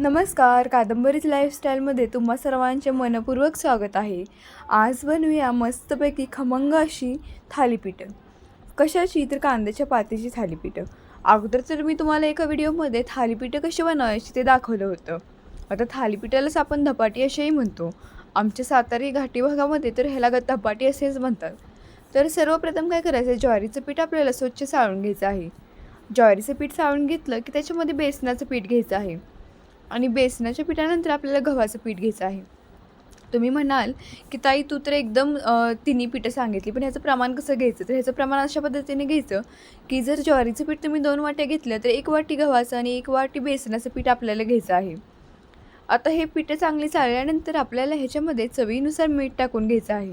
नमस्कार कादंबरीज लाईफस्टाईलमध्ये तुम्हा सर्वांचे मनपूर्वक स्वागत आहे. आज बनवूया मस्तपैकी खमंग अशी थालीपीठं. कशाची तर कांद्याच्या पातीची थालीपीठं. अगोदर तर मी तुम्हाला एका व्हिडिओमध्ये थालीपीठं कशी बनवायची ते दाखवलं होतं. आता थालीपीठालाच आपण धपाटी असेही म्हणतो. आमच्या सातारी घाटी भागामध्ये तर ह्याला धपाटी असेच म्हणतात. तर सर्वप्रथम काय करायचं ज्वारीचं पीठ आपल्याला स्वच्छ साळून घ्यायचं आहे. ज्वारीचं पीठ साळून घेतलं की त्याच्यामध्ये बेसनाचं पीठ घ्यायचं आहे. आणि बेसनाच्या पिठानंतर आपल्याला गव्हाचं पीठ घ्यायचं आहे. तुम्ही म्हणाल की ताई तू तर एकदम तिन्ही पिठं सांगितली पण ह्याचं प्रमाण कसं घ्यायचं? तर ह्याचं प्रमाण अशा पद्धतीने घ्यायचं की जर ज्वारीचं पीठ तुम्ही दोन वाट्या घेतलं तर एक वाटी गव्हाचं आणि एक वाटी बेसनाचं पीठ आपल्याला घ्यायचं आहे. आता हे पिठं चांगली चालल्यानंतर आपल्याला ह्याच्यामध्ये चवीनुसार मीठ टाकून घ्यायचं आहे.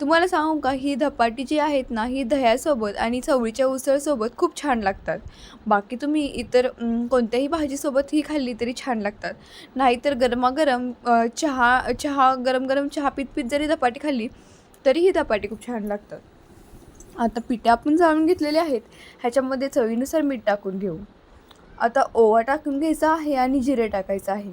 तुम्हाला सांगू का ही धपाटी जी आहेत ना ही दह्यासोबत आणि चवळीच्या उसळसोबत खूप छान लागतात. बाकी तुम्ही इतर कोणत्याही भाजीसोबत ही खाल्ली तरी छान लागतात. नाहीतर गरमागरम चहा चहा गरम गरम चहा पीत पीत जरी धपाटी खाल्ली तरी ही धपाटी खूप छान लागतात. आता पिठे आपण जाळून घेतलेले आहेत ह्याच्यामध्ये चवीनुसार मीठ टाकून घेऊ. आता ओवा टाकून घ्यायचा आहे आणि जिरे टाकायचं आहे.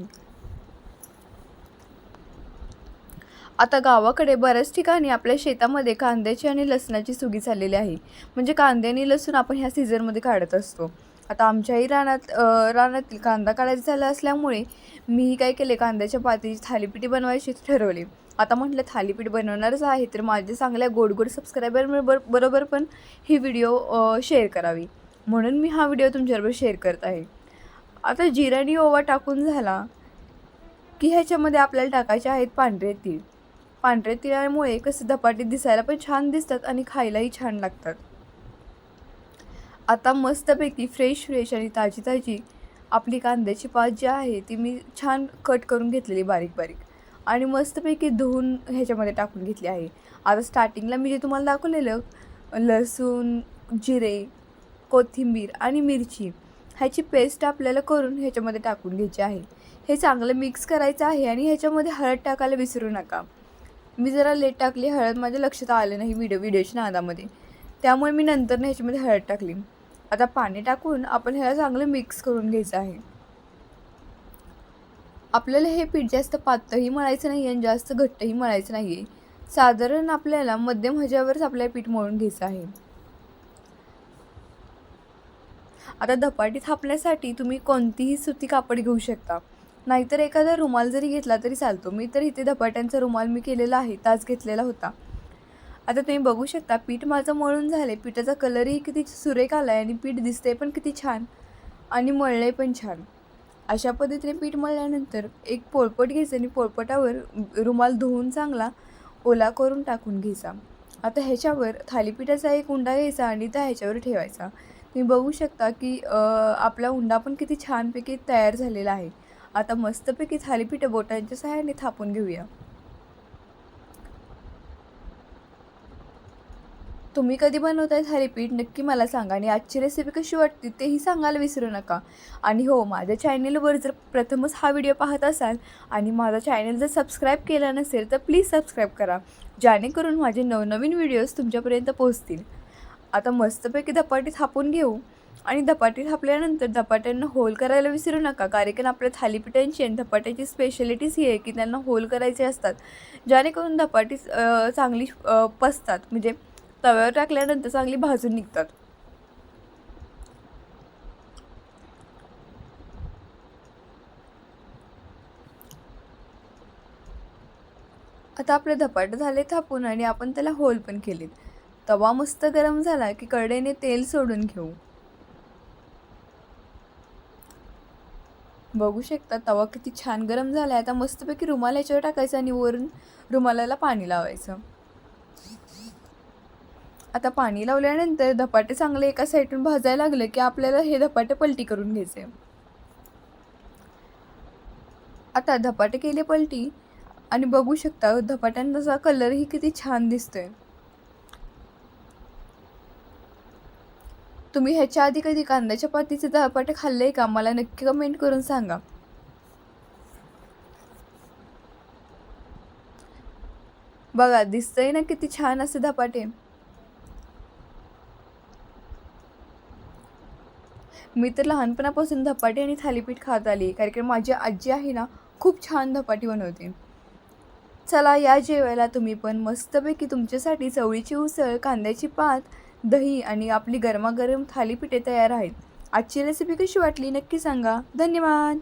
आता गावाकडे बऱ्याच ठिकाणी आपल्या शेतामध्ये कांद्याची आणि लसणाची सुगी झालेली आहे. म्हणजे कांदे आणि लसूण आपण ह्या सीझनमध्ये काढत असतो. आता आमच्याही रानात रानातील कांदा काढायचा झाला असल्यामुळे मीही काय केले कांद्याच्या पातीची थालीपीठी बनवायची ठरवली. आता म्हटलं थालीपीठ बनवणारच आहे तर माझ्या चांगल्या गोड गोड सबस्क्रायबर बर बरोबर पण ही व्हिडिओ शेअर करावी. म्हणून मी हा व्हिडिओ तुमच्याबरोबर शेअर करत आहे. आता जिरा आणि ओवा टाकून झाला की ह्याच्यामध्ये आपल्याला टाकायचे आहेत पांढरे तीळ. पांढऱ्या तिळामुळे कसे धपाटे दिसायला पण छान दिसतात आणि खायलाही छान लागतात. आता मस्तपैकी फ्रेश फ्रेश आणि ताजी ताजी आपली कांद्याची पात जी आहे ती मी छान कट करून घेतलेली बारीक बारीक आणि मस्तपैकी धुवून ह्याच्यामध्ये टाकून घेतली आहे. आता स्टार्टिंगला मी जे तुम्हाला दाखवलेलं लसूण जिरे कोथिंबीर आणि मिरची ह्याची पेस्ट आपल्याला करून ह्याच्यामध्ये टाकून घ्यायची आहे. हे चांगलं मिक्स करायचं आहे आणि ह्याच्यामध्ये हळद टाकायला विसरू नका. मी जरा लेट टाकली हळद माझ्या लक्षात आलं नाही व्हिडिओ व्हिडिओच्या नादामध्ये. त्यामुळे मी नंतर ह्याच्यामध्ये हळद टाकली. आता पाणी टाकून आपण ह्याला चांगलं मिक्स करून घ्यायचं आहे. आपल्याला हे पीठ जास्त पातळही मळायचं नाही आणि जास्त घट्टही मळायचं नाही आहे साधारण आपल्याला मध्यम ह्याच्यावरच आपल्याला पीठ मळून घ्यायचं आहे. आता धपाटी थापण्यासाठी तुम्ही कोणतीही सुती कापड घेऊ शकता. नाहीतर एखादा रुमाल जरी घेतला तरी चालतो. मी तर इथे धपाट्यांचा रुमाल मी केलेला आहे ताच घेतलेला होता. आता तुम्ही बघू शकता पीठ माझं मळून झाले पिठाचा कलरही किती सुरेख आला आहे आणि पीठ दिसते पण किती छान आणि मळले पण छान. अशा पद्धतीने पीठ मळल्यानंतर एक पोळपट घ्यायचं आणि पोळपटावर रुमाल धुवून चांगला ओला करून टाकून घ्यायचा. आता ह्याच्यावर थालीपीठाचा एक उंडा घ्यायचा आणि त्या ह्याच्यावर ठेवायचा. तुम्ही बघू शकता की आपला उंडा पण किती छानपैकी तयार झालेला आहे. आता मस्तपैकी थालीपीठ बोटांच्या सहाय्याने थापून घेऊया. तुम्ही कधी बनवताय थालीपीठ? नक्की मला सांगा आणि आजची रेसिपी कशी वाटते तेही सांगायला विसरू नका. आणि हो माझ्या चॅनेलवर जर प्रथमच हा व्हिडिओ पाहत असाल आणि माझा चॅनल जर सबस्क्राईब केला नसेल तर प्लीज सबस्क्राईब करा. जेणेकरून माझे नवनवीन व्हिडिओज तुमच्यापर्यंत पोहोचतील. आता मस्तपैकी धपाटी थापून घेऊ. आणि धपाटी थापल्यानंतर धपाट्यांना होल करायला विसरू नका कारण आपल्या थालीपीठांची आणि धपाट्याची स्पेशालिटीज ही आहे की त्यांना होल करायचे असतात जेणेकरून धपाटी चांगली पसतात म्हणजे तव्यावर टाकल्यानंतर चांगली भाजून निघतात. आता आपले धपाटे झाले थापून आणि आपण त्याला होल पण केलेत. तवा मस्त गरम झाला की कडेने तेल सोडून घेऊ. बघू शकता तवा किती छान गरम झाला आहे आता मस्तपैकी रुमाल याच्यावर टाकायचं आणि वरून रुमालाला पाणी लावायचं. आता पाणी लावल्यानंतर धपाटे चांगले एका साईडून भाजायला लागले की आपल्याला हे धपाटे पलटी करून घ्यायचे. आता धपाटे केले पलटी आणि बघू शकता धपाट्यांचा कलरही किती छान दिसतोय. तुम्ही ह्याच्या आधी कधी कांदा चपातीचे दहापाटे खाल्ले का? मला नक्की कमेंट करून सांगा. बघा दिसतंय ना किती छान असे धपाटे मी तर लहानपणापासून धपाटे आणि थालीपीठ खात आली कारण की माझी आजी आहे ना खूप छान धपाटी बनवते. चला या जेवायला तुम्ही पण मस्तपैकी तुमच्यासाठी चवळीची उसळ कांद्याची पात दही आणि आपली गरमागरम थालीपीठे तयार आहेत. आजची रेसिपी कशी वाटली नक्की सांगा. धन्यवाद.